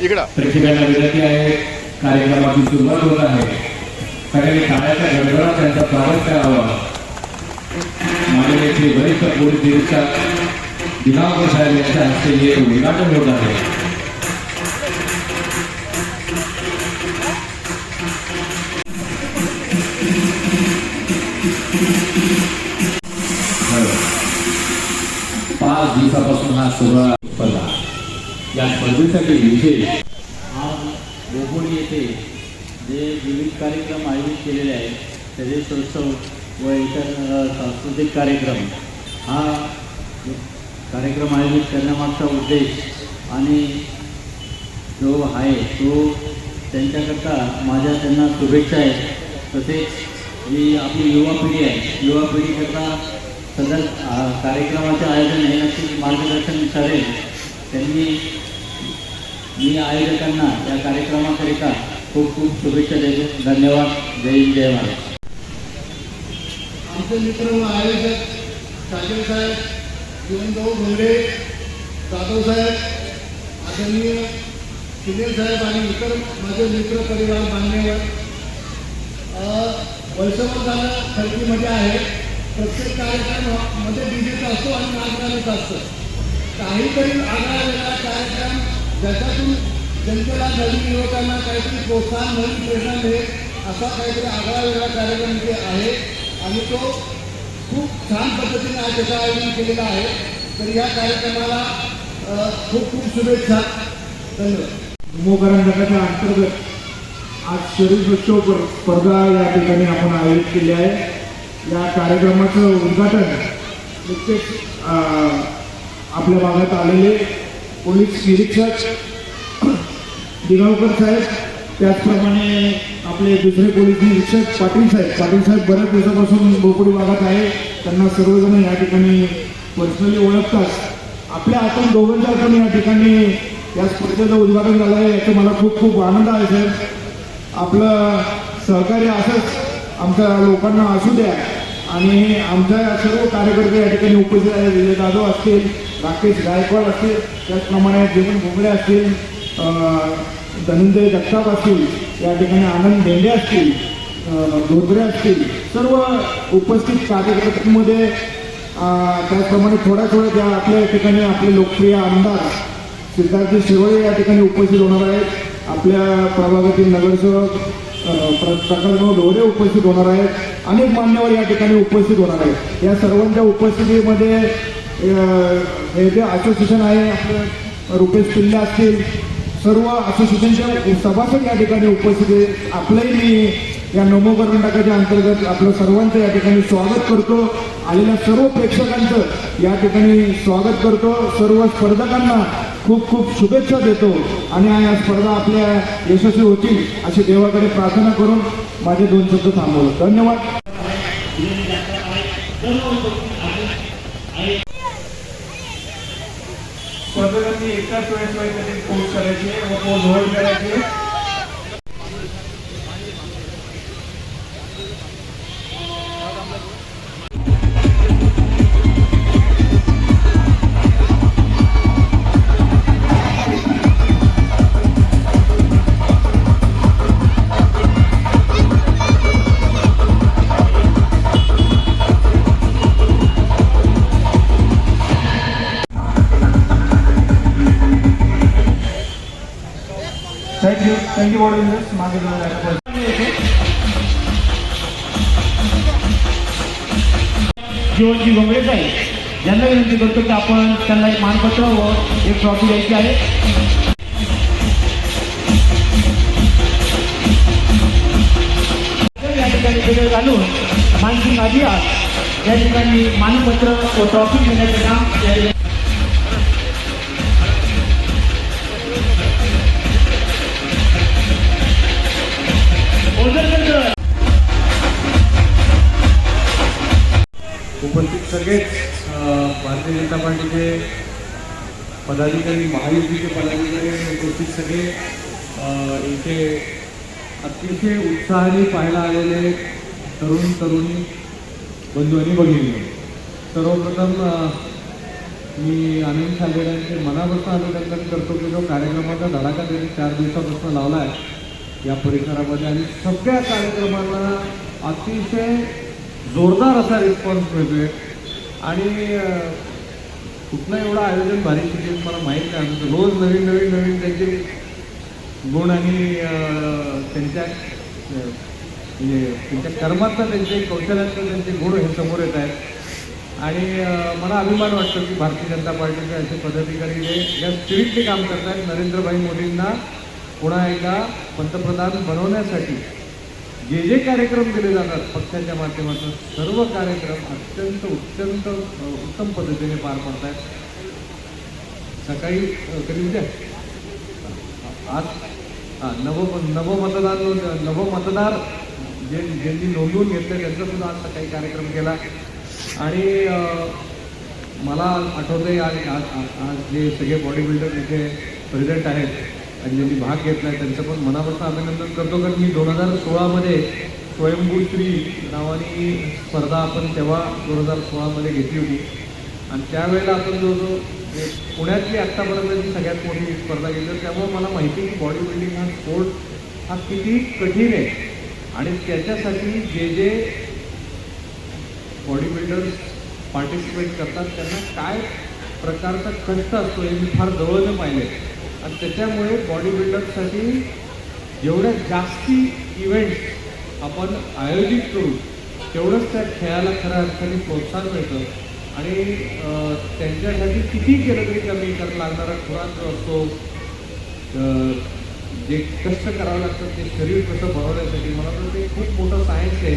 इकडं. प्रेक्षकांना विनंती आहे कार्यक्रमाची सुरुवात होत आहे. सगळ्यांनी काळाच्या गडगडात त्यांचा प्रारंभ करावा. माननीय श्री वरिष्ठ पोलीस निरीक्षक दिनांक साहेब यांच्या हस्ते हे उद्घाटन होत आहे. पाच दिवसापासून हा सोहळा स्पर्धा या स्पर्धेसाठी विशेष. आज बोपोडी येथे जे विविध कार्यक्रम आयोजित केलेले आहेत त्याचे शरीरोत्सव व इतर सांस्कृतिक कार्यक्रम हा कार्यक्रम आयोजित करण्यामागचा उद्देश आणि जो आहे तो त्यांच्याकरता माझ्या त्यांना शुभेच्छा आहेत. तसेच जी आपली युवा पिढी आहे. युवा पिढीकरता सदर कार्यक्रमाचे आयोजन हे नक्की मार्गदर्शन करेल त्यांनी मी आयोजकांना या कार्यक्रमाकरिता खूप खूप शुभेच्छा देतो. धन्यवाद. जय जय महाराज आमचे मित्र व आयोजक साजन साहेब जीवनभाऊ भोंगडे जाधव साहेब आदरणीय सुनील साहेब आणि इतर माझे मित्र परिवार मान्यवर अ, वर्षभर झालं खरेदीमध्ये आहे. प्रत्येक कार्यक्रमामध्ये डीजेचा असतो आणि नाचगाण्याचा असतं. काहीतरी आगळा वेगळा कार्यक्रम ज्याच्यातून जनतेला नवीन युवकांना काहीतरी प्रोत्साहन नवीन प्रेरणा मिळेल असा काहीतरी आगळा वेगळा कार्यक्रम इथे आहे. आणि तो खूप छान पद्धतीने आज त्याचं आयोजन केलेलं आहे. तर या कार्यक्रमाला खूप खूप शुभेच्छा. धन्यवाद. नमो गटाच्या अंतर्गत आज शरीर शरीरोत्सव स्पर्धा या ठिकाणी आपण आयोजित केली आहे. या कार्यक्रमाचं उद्घाटन नुकतेच आपल्या भागात आलेले पोलीस निरीक्षक दिगावकर साहेब त्याचप्रमाणे आपले दुसरे पोलीस निरीक्षक पाटील साहेब. पाटील साहेब बऱ्याच दिवसापासून भोपडी भागात आहे. त्यांना सर्वजण या ठिकाणी पर्सनली ओळखतात. आपल्या हातून दोघांच्या हातून या ठिकाणी या स्पर्धेचं उद्घाटन झालं आहे याचा मला खूप खूप आनंद आहे साहेब. आपलं सहकार्य असंच आमच्या लोकांना असू द्या. आणि आमच्या सर्व कार्यकर्ते या ठिकाणी उपस्थित आहेत. विजय जाधव असतील राकेश गायकवाड असतील त्याचप्रमाणे जीवन भोगडे असतील धनंजय जगताप असतील या ठिकाणी आनंद भेंडे असतील धोत्रे असतील सर्व उपस्थित कार्यकर्त्यांमध्ये त्याचप्रमाणे थोड्या थोड्या त्या आपल्या या ठिकाणी आपले लोकप्रिय आमदार सिद्धार्थजी शिवळे या ठिकाणी उपस्थित होणार आहेत. आपल्या प्रभागातील नगरसेवक प्रकल्प ढोरे उपस्थित होणार आहेत. अनेक मान्यवर या ठिकाणी उपस्थित होणार आहेत. या सर्वांच्या उपस्थितीमध्ये हे जे असोसिएशन आहे. आपलं रुपेश पिल्ले असतील. सर्व असोसिएशनच्या सभासद या ठिकाणी उपस्थित आहेत आपलंही मी या नमो कर्नाटकाच्या अंतर्गत आपलं सर्वांचं या ठिकाणी स्वागत करतो. आलेल्या सर्व प्रेक्षकांचं या ठिकाणी स्वागत करतो. सर्व स्पर्धकांना खूप खूप शुभेच्छा देतो. आणि या स्पर्धा आपल्या यशस्वी होतील अशी देवाकडे प्रार्थना करून माझे दोन शब्द थांबवलं धन्यवाद. स्पर्धकांनी एकाच वेळेस काहीतरी पोज करायचे व पोज होल्ड करायचे थँक्यू मागे बॉडी मागे जीवनजी गोंगळे साहेब ज्यांना विनंती करतो की आपण त्यांना एक मानपत्र व एक ट्रॉफी द्यायची आहे. ठिकाणी घालून मानसिंग नादिया या ठिकाणी मानपत्र व ट्रॉफी देण्याचे काम उपस्थित सगळेच भारतीय जनता पार्टीचे पदाधिकारी महायुतीचे पदाधिकारी उपस्थित सगळे इथे अतिशय उत्साहाने पाहायला आलेले तरुण तरुणी बंधू आणि भगिनी सर्वप्रथम मी आनंद सालेरांचे मनापासून अभिनंदन करतो की जो कार्यक्रमाचा धडाका त्यांनी चार दिवसापासून लावला आहे या परिसरामध्ये आणि सगळ्या कार्यक्रमांना अतिशय जोरदार असा रिस्पॉन्स मिळतोय. आणि कुठलं एवढं आयोजन भारी शिकेल मला माहीत नाही रोज नवीन नवीन नवीन त्यांचे गुण आणि त्यांच्या म्हणजे त्यांच्या कर्मातनं त्यांचे कौशल्यातनं त्यांचे गुण हे समोर येत आहेत. आणि मला अभिमान वाटतो की भारतीय जनता पार्टीचे असे पदाधिकारी जे या स्पिरिटने काम करत आहेत नरेंद्रभाई मोदींना पुन्हा एकदा पंतप्रधान बनवण्यासाठी जे जे कार्यक्रम केले जातात पक्षाच्या माध्यमातून सर्व कार्यक्रम अत्यंत अत्यंत उत्तम पद्धतीने पार पडत आहेत सकाळी कधी उद्या? आज? हां नव नवमतदार नवमतदार जे ज्यांनी नोंदवून घेतले त्यांचा सुद्धा आज सकाळी कार्यक्रम केला. आणि मला आठवतंय आज आज आज- आज जे सगळे बॉडी बिल्डर इथे प्रेझेंट आहेत आणि ज्यांनी भाग घेतला आहे त्यांचं पण मनापासून अभिनंदन करतो. कारण मी दोन हजार सोळामध्ये स्वयंभू श्री नावाने स्पर्धा आपण तेव्हा दोन हजार सोळामध्ये घेतली होती. आणि त्यावेळेला आपण जो जो एक पुण्यातली आत्तापर्यंतची सगळ्यात मोठी स्पर्धा घेतली त्यामुळे मला माहिती आहे की बॉडी बिल्डिंग हा स्पोर्ट हा किती कठीण आहे. आणि त्याच्यासाठी जे जे बॉडी बिल्डर्स पार्टिसिपेट करतात त्यांना काय प्रकारचा कष्ट असतो हे मी फार जवळनं पाहिले आणि त्याच्यामुळे बॉडी बिल्डरसाठी जेवढ्या जास्ती इव्हेंट्स आपण आयोजित करू तेवढंच त्या खेळाला खऱ्या अर्थाने प्रोत्साहन मिळतं. आणि त्यांच्यासाठी किती केलं तरी कमी कारण लागणारा खुराक जो असतो जे कष्ट करावं लागतं ते शरीर कसं बनवण्यासाठी मला तर ते खूप मोठं सायन्स आहे.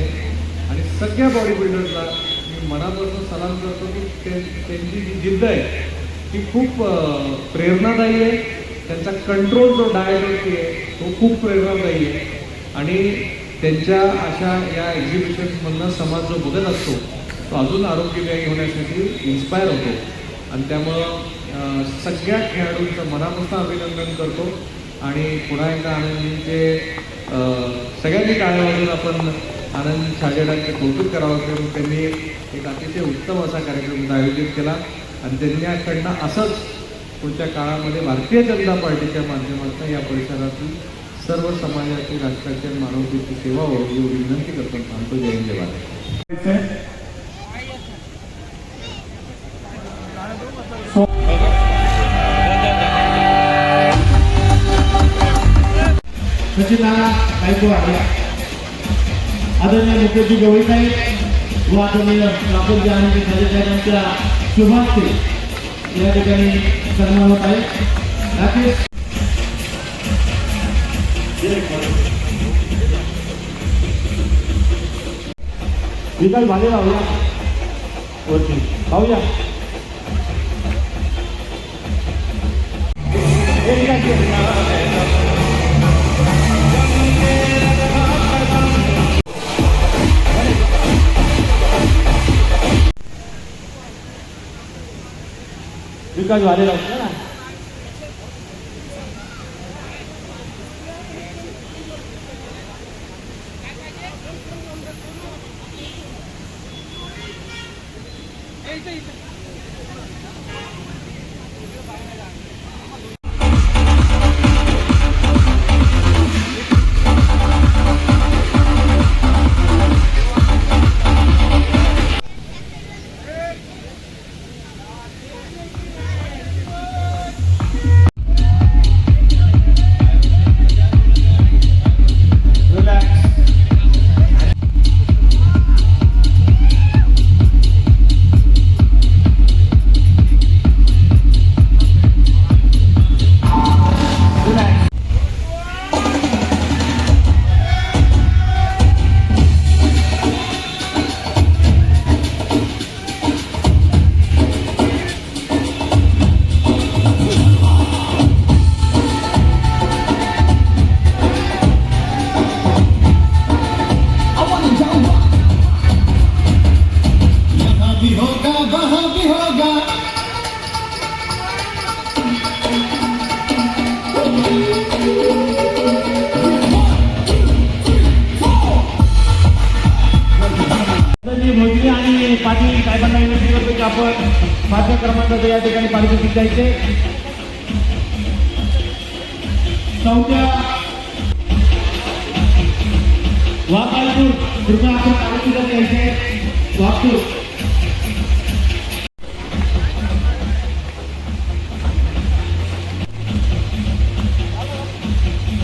आणि सगळ्या बॉडी बिल्डरला मी मनापासून सलाम करतो की त्यांची जी जिद्द आहे ती खूप प्रेरणादायी आहे. त्यांचा कंट्रोल जो डायटवरती आहे तो खूप प्रेरणादायी आहे. आणि त्यांच्या अशा या एक्झिबिशन्समधनं समाज जो बघत असतो तो अजून आरोग्यदायी होण्यासाठी इन्स्पायर होतो. आणि त्यामुळं सगळ्या खेळाडूंचं मनापासून अभिनंदन करतो. आणि पुन्हा एकदा आनंदींचे सगळ्यांनी टाळ्या वाजून आपण आनंद छाजेडांचे कौतुक करावं करून त्यांनी एक अतिशय उत्तम असा कार्यक्रम आयोजित केला. आणि त्यांनी याकडनं असंच पुढच्या काळामध्ये भारतीय जनता पार्टीच्या माध्यमातून या परिसरातील सर्व समाजाची राष्ट्राच्या मानवतेची सेवा व्हावी एवढी विनंती करतो सांगतो. जय हिंद आदरणीय मुख्यमंत्री गवळी साहेब व आदरणीय राहुलजी आणि खाली साहेबांच्या या ठिकाणी सन्मान होत आहे. राकेश. विकास भाले राहूया वरती. पाहूया एक 여기까지 와내라고 भाले राहू आणि पाटील साहेबांना विनंती करतो की आपण पाचव्या क्रमांकाचं या ठिकाणी पारितोषिक द्यायचे. चौथ्या वाकालपूर कृपया आपण पारितोषिक द्यायचे. वागपूर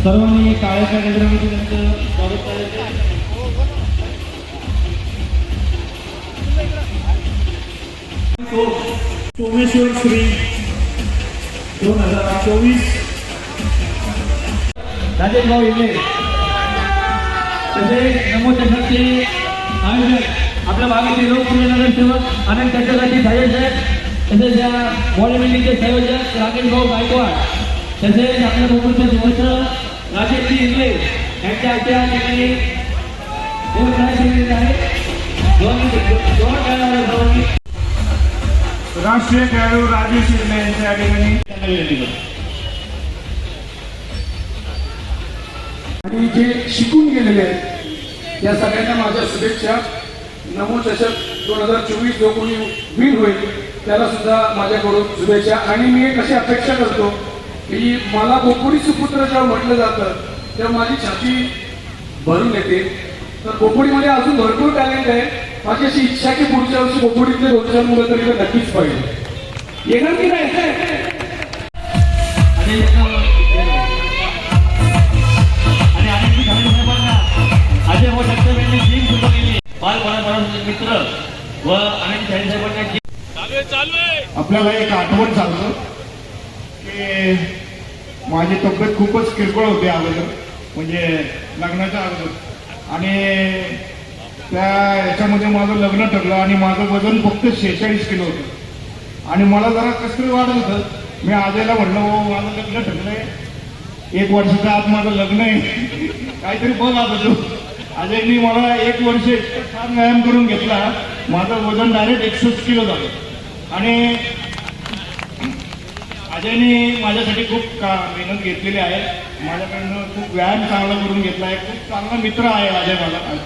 सर्वांनी काळ्याच्या गजरामध्ये त्यांचं स्वागत करायचं. सोमेश्वर श्री दोन हजार चोवीस राजेश भाऊ इंगळे तसे नमो आयोजक आपल्या भागातील लोकप्रिय नगरसेवक अनंत चटर्जी साहेब साहेब तसेच या बॉडी बिल्डिंगचे संयोजक राकेश भाऊ गायकवाड तसेच आपल्या मुंबईचे सुमंत्र राजेशजी इंगले यांच्या त्या ठिकाणी दोन खेळाडू दोन दोन राष्ट्रीय खेळाडू राजेश शिंदे यांच्या ठिकाणी. आणि जे शिकून गेलेले आहेत या सगळ्यांना माझ्या शुभेच्छा. नमो चषक दोन हजार चोवीस जो कोणी विन होईल त्याला सुद्धा माझ्याकडून शुभेच्छा. आणि मी एक अशी अपेक्षा करतो की मला बोपुडी सुपुत्र जेव्हा म्हटलं जातं तेव्हा माझी छाती भरून येते. तर बोपुडीमध्ये अजून भरपूर टॅलेंट आहे. माझी अशी इच्छा की पुढच्या वर्षी बोपुडीतले दोन चार मुलं तरी नक्कीच पाहिजे. येणार की नाही? आणि आणि अनेक ठिकाणी साहेबांना अजय भाऊ जगताप यांनी जिम सुद्धा केली. बाल मित्र व अनेक शाही साहेबांना जिम आपल्याला एक आठवण सांगतो. की माझी तब्येत खूपच किरकोळ होती अगोदर. म्हणजे लग्नाच्या अगोदर. आणि त्या याच्यामध्ये माझं लग्न ठरलं आणि माझं वजन फक्त शेहेचाळीस किलो होतं. आणि मला जरा कसं तरी होतं? मी आजयला म्हटलं हो माझं लग्न ठरलंय एक वर्षाच्या आत माझं लग्न आहे. काहीतरी बघ आता तू. अजयनी मला एक वर्ष छान व्यायाम करून घेतला. माझं वजन डायरेक्ट एकसष्ट किलो झालं. आणि अजयने माझ्यासाठी खूप का मेहनत घेतलेली आहे. माझ्याकडनं खूप व्यायाम चांगला करून घेतला आहे. खूप चांगला मित्र आहे अजय मला.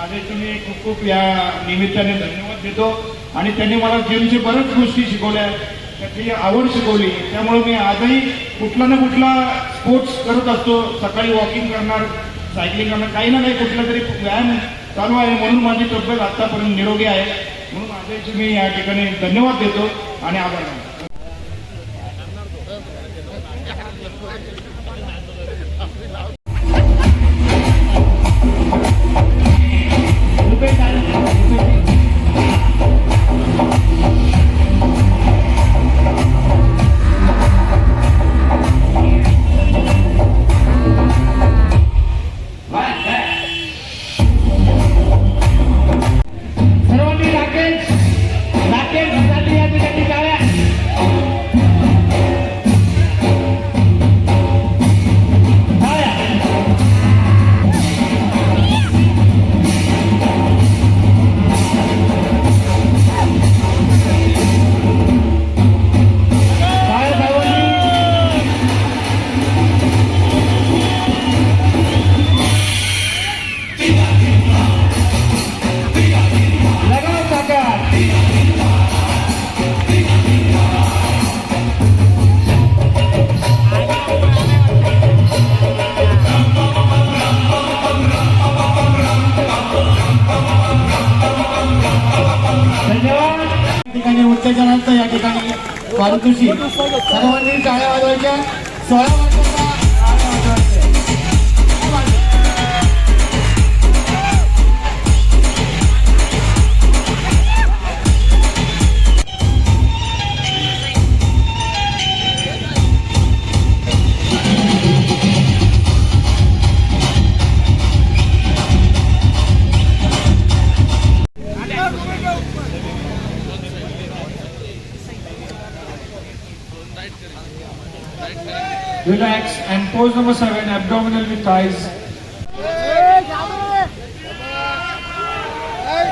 अजयचे मी खूप खूप या निमित्ताने धन्यवाद देतो. आणि त्यांनी मला जिमची बऱ्याच गोष्टी शिकवल्या. त्याची आवड शिकवली. त्यामुळे मी आजही कुठला ना कुठला स्पोर्ट्स करत असतो. सकाळी वॉकिंग करणार सायकलिंग करणार काही ना काही कुठला तरी व्यायाम चालू आहे. म्हणून माझी तब्येत आतापर्यंत निरोगी आहे. म्हणून अजयचे मी या ठिकाणी धन्यवाद देतो आणि आभार मानतो. ठिकाणी पारितोषिक सर्वांनी टाळ्या वाजवायच्या. सोळा Relax and pose number 7 abdominal with thighs.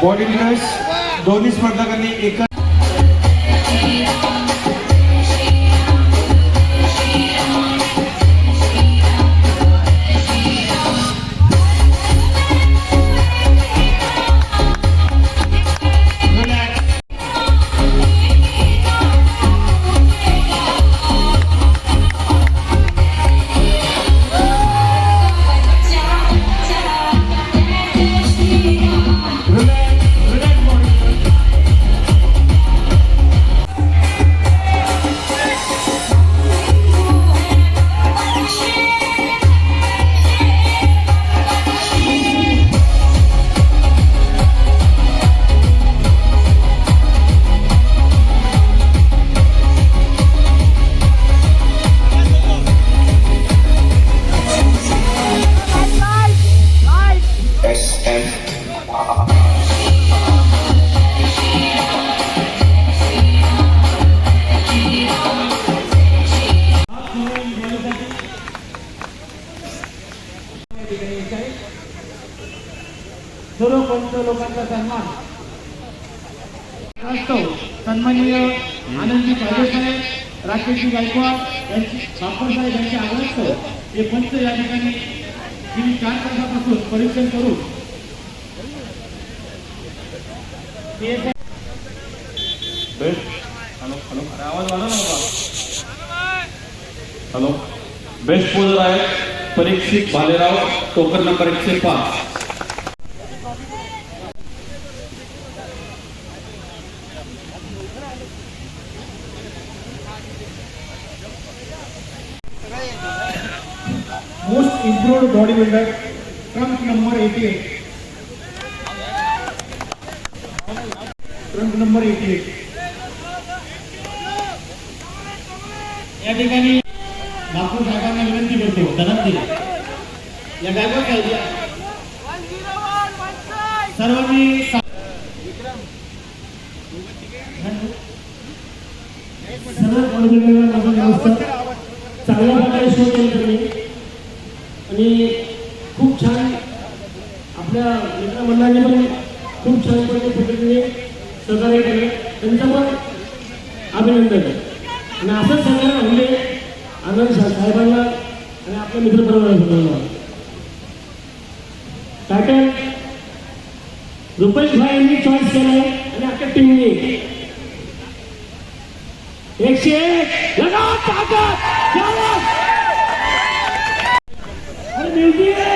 Body builders दोन्ही स्पर्धकांनी एका सर्व पंच लोकांचा सन्मान. असतो सन्माननीय पाटील साहेब राकेशजी गायकवाड यांची बापर साहेब यांच्या आग्रह हे पंच या ठिकाणी गेली चार तासापासून परीक्षण करून हॅलो बेस्ट पोजर आहे परीक्षित भालेराव टोकन नंबर एकशे पाच body builder trunk number eighty eight trunk number eighty eight या ठिकाणी नागपूर साहेबांना विनंती करतो धनंजय. या गायकवाड साहेब सर्वांनी सर्व बॉडी माझा चांगल्या प्रकारे शो केलं मी खूप छान आपल्या मित्रमंडळाने पण खूप छान पद्धतीने सहकार्य केले. त्यांचं पण अभिनंदन. आणि असंच सगळ्यांना म्हणजे आनंद साहेबांना आणि आपल्या मित्रपरिवाराला पॅटर्न रुपेश भाई यांनी चॉईस केलं आणि आपल्या टीमने एकशे एक. लगाव ताकद. New Zealand!